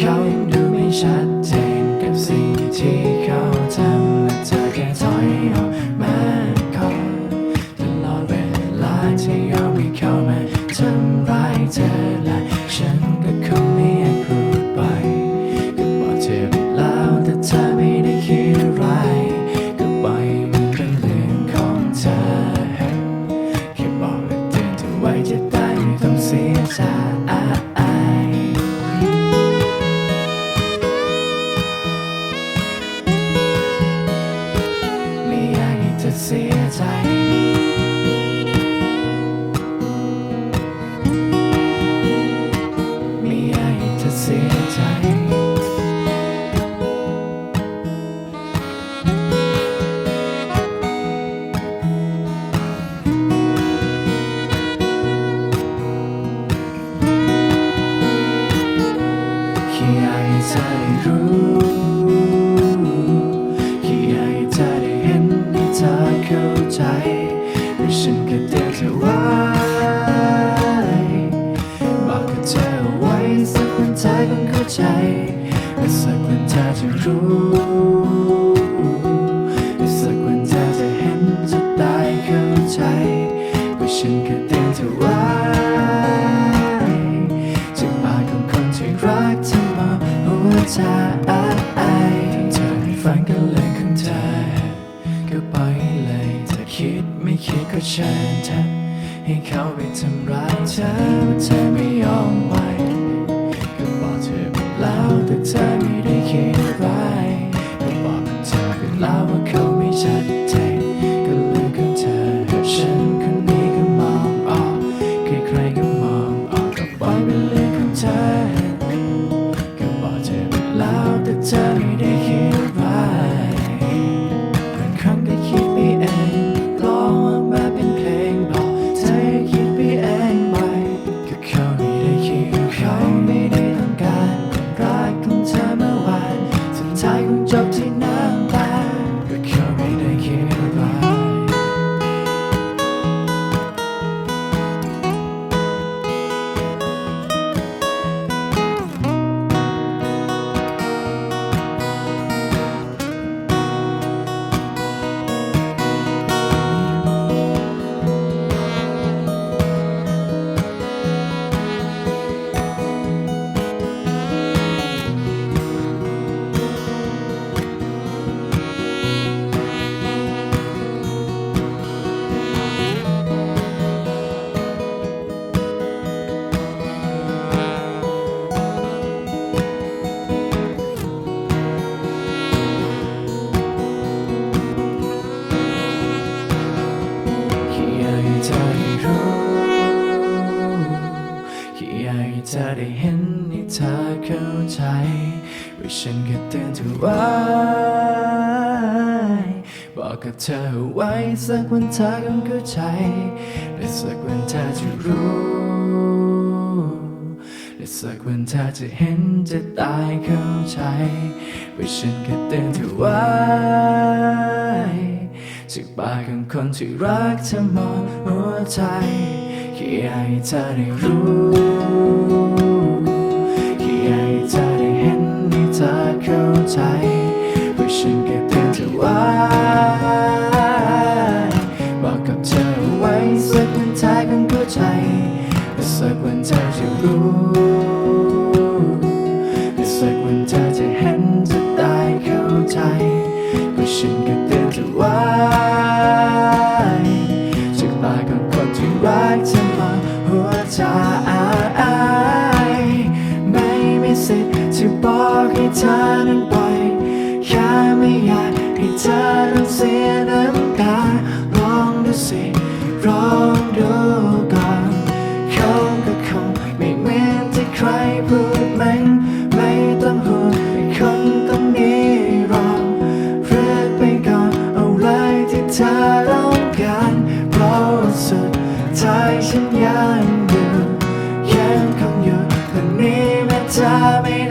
เขายังดูไม่ชัดเจนกับสิ่งที่เขาทำและเธอแค่ถอยออกมาขอตลอดเวลาที่ยอมให้เข้ามาทำร้ายเธอ อดสักวันเธอจะรู้และสักวันเธอจะเห็นจะได้เข้าใจว่าฉันก็เตือนเธอไว้จากปากของคนที่รักเธอมดหัวใจเธอในฝันก็เลยของเธอก็ปล่อยเลยเธอคิดไม่คิดก็เชิญเธอให้เขาไปทำร้ายเธอว่าเธอไม่ยอมไหว เธอไม่ได้คิดอะไรก็บอกกับเธอไปแล้วว่าเขาไม่ชัด อยากให้เธอได้เห็นให้เธอเข้าใจว่าฉันก็เตือนเธอไว้ บอกกับเธอไว้สักวันเธอคงเข้าใจและสักวันเธอจะรู้และสักวันเธอจะเห็นจะได้เข้าใจว่าฉันก็เตือนเธอไว้จากปากของคนที่รักเธอหมดหัวใจแค่อยากให้เธอได้รู้ ใจว่อฉันก็บ ลองดูก่อนเขาก็คงไม่เหมือนที่ใครพูดมันไม่ต้องห่วงให้คนตรงนี้รอเรื่อไปก่อนเอาเลยที่เธอต้องการเพราะสุดท้ายฉันยังอยู่ยังคงอยู่ตรงนี้แม้เธอ